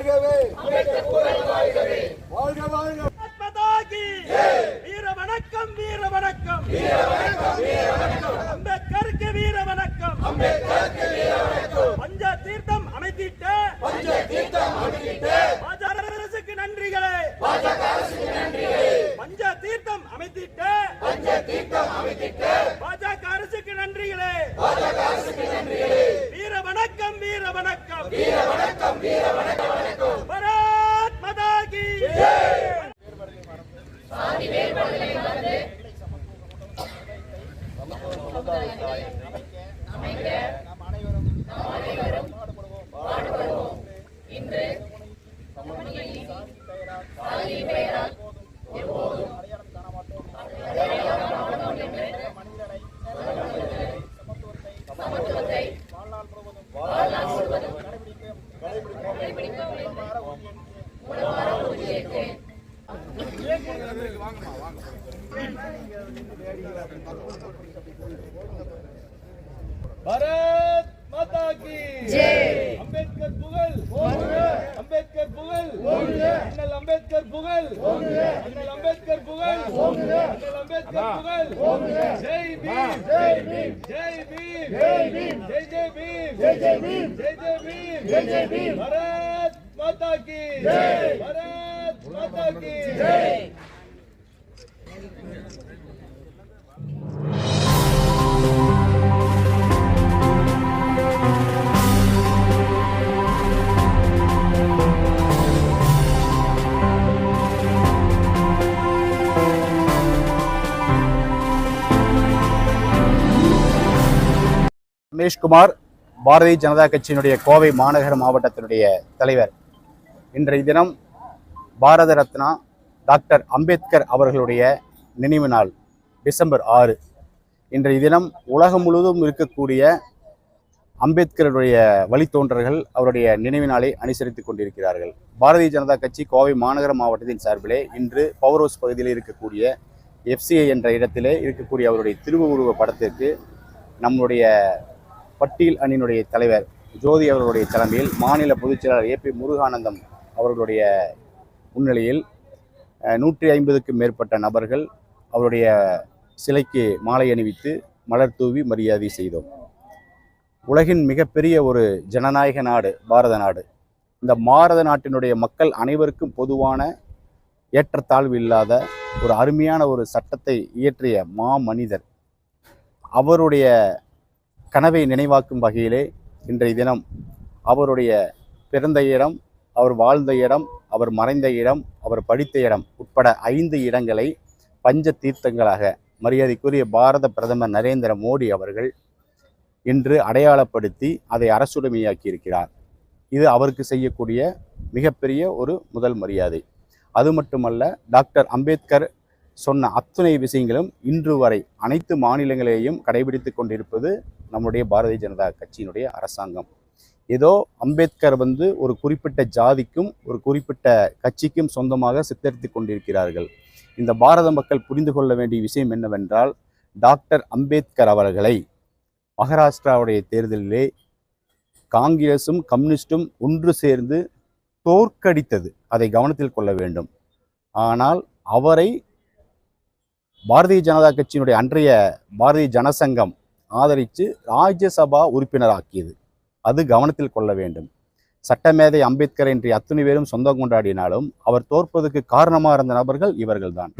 வாழ்கவே. வாழ்க வாழ்க. வீர வணக்கம் வீர வணக்கம் அம்பேத்கருக்கு வீர வணக்கம் பஞ்ச தீர்த்தம் அமைத்திட்டு. பஞ்ச தீர்த்தம் நன்றிகளே. பாஜக அரசுக்கு நன்றிகளே. பஞ்ச தீர்த்தம் அமைத்திட்டு. பஞ்ச தீர்த்தம் அமைத்திட்டு. பாஜக அரசுக்கு நன்றிகளே. பாஜக அரசுக்கு நன்றிகளே. வீர வணக்கம் வீர வணக்கம் வீர பாரத் மாதா கி ஜெய். அம்பேத்கர் புகழ் அண்ணல் அம்பேத்கர் புகழ் அண்ணல் அம்பேத்கர் புகழ் ஜெய் பீம் ஜெய் பீம் ஜெய் பீம் ஜெய் பீம் ஜெய் ஜெய் பீம் ஜெய் ஜெய் பீம் ஜெய் ஜெய் பீம் ஜெய் ஜெய் பீம் பாரத் மாதா கி ஜெய் பாரத் மாதா கி ஜெய் ரத்னேஷ்குமார் பாரதிய ஜனதா கட்சியினுடைய கோவை மாநகர மாவட்டத்தினுடைய தலைவர். இன்றைய தினம் பாரத ரத்னா டாக்டர் அம்பேத்கர் அவர்களுடைய நினைவு நாள் டிசம்பர் ஆறு. இன்றைய தினம் உலகம் முழுவதும் இருக்கக்கூடிய அம்பேத்கருடைய வழித்தோன்றர்கள் அவருடைய நினைவு நாளை அனுசரித்துக் கொண்டிருக்கிறார்கள். பாரதிய ஜனதா கட்சி கோவை மாநகர மாவட்டத்தின் சார்பிலே இன்று பவர் ஹவுஸ் பகுதியில் இருக்கக்கூடிய எஃப்சிஐ என்ற இடத்திலே இருக்கக்கூடிய அவருடைய திருவுருவ படத்திற்கு நம்முடைய பட்டியல் அணியினுடைய தலைவர் ஜோதி அவர்களுடைய தலைமையில் மாநில பொதுச்செயலாளர் ஏ ஏபி முருகானந்தம் அவர்களுடைய முன்னிலையில் நூற்றி ஐம்பதுக்கும் மேற்பட்ட நபர்கள் அவருடைய சிலைக்கு மாலை அணிவித்து மலர் தூவி மரியாதை செய்தோம். உலகின் மிகப்பெரிய ஒரு ஜனநாயக நாடு பாரத நாடு. இந்த பாரத நாட்டினுடைய மக்கள் அனைவருக்கும் பொதுவான ஏற்றத்தாழ்வு இல்லாத ஒரு அருமையான ஒரு சட்டத்தை இயற்றிய மா மனிதர் அவருடைய கனவை நினைவாக்கும் வகையிலே இன்றைய தினம் அவருடைய பிறந்த இடம் அவர் வாழ்ந்த இடம் அவர் மறைந்த இடம் அவர் படித்த இடம் உட்பட ஐந்து இடங்களை பஞ்ச தீர்த்தங்களாக மரியாதைக்குரிய பாரத பிரதமர் நரேந்திர மோடி அவர்கள் இன்று அடையாளப்படுத்தி அதை அரசுடைமையாக்கி இருக்கிறார் இது அவருக்கு செய்யக்கூடிய மிகப்பெரிய ஒரு முதல் மரியாதை. அது மட்டுமல்ல டாக்டர் அம்பேத்கர் சொன்ன அத்துணை விஷயங்களும் இன்று வரை அனைத்து மாநிலங்களையும் கடைபிடித்து கொண்டிருப்பது நம்முடைய பாரதிய ஜனதா கட்சியினுடைய அரசாங்கம். ஏதோ அம்பேத்கர் வந்து ஒரு குறிப்பிட்ட ஜாதிக்கும் ஒரு குறிப்பிட்ட கட்சிக்கும் சொந்தமாக சித்தரித்து கொண்டிருக்கிறார்கள். இந்த பாரத மக்கள் புரிந்து கொள்ள வேண்டிய விஷயம் என்னவென்றால் டாக்டர் அம்பேத்கர் அவர்களை மகாராஷ்டிராவுடைய தேர்தலிலே காங்கிரஸும் கம்யூனிஸ்டும் ஒன்று சேர்ந்து தோற்கடித்தது. அதை கவனத்தில் கொள்ள வேண்டும். ஆனால் அவரை பாரதிய ஜனதா கட்சியினுடைய அன்றைய பாரதிய ஜனசங்கம் ஆதரித்து ராஜ்யசபா உறுப்பினராக்கியது. அது கவனத்தில் கொள்ள வேண்டும். சட்டமேதை அம்பேத்கர் இன்றைய அத்துணை பேரும் சொந்தம் கொண்டாடினாலும் அவர் தோற்பதற்கு காரணமாக இருந்த நபர்கள் இவர்கள்தான்.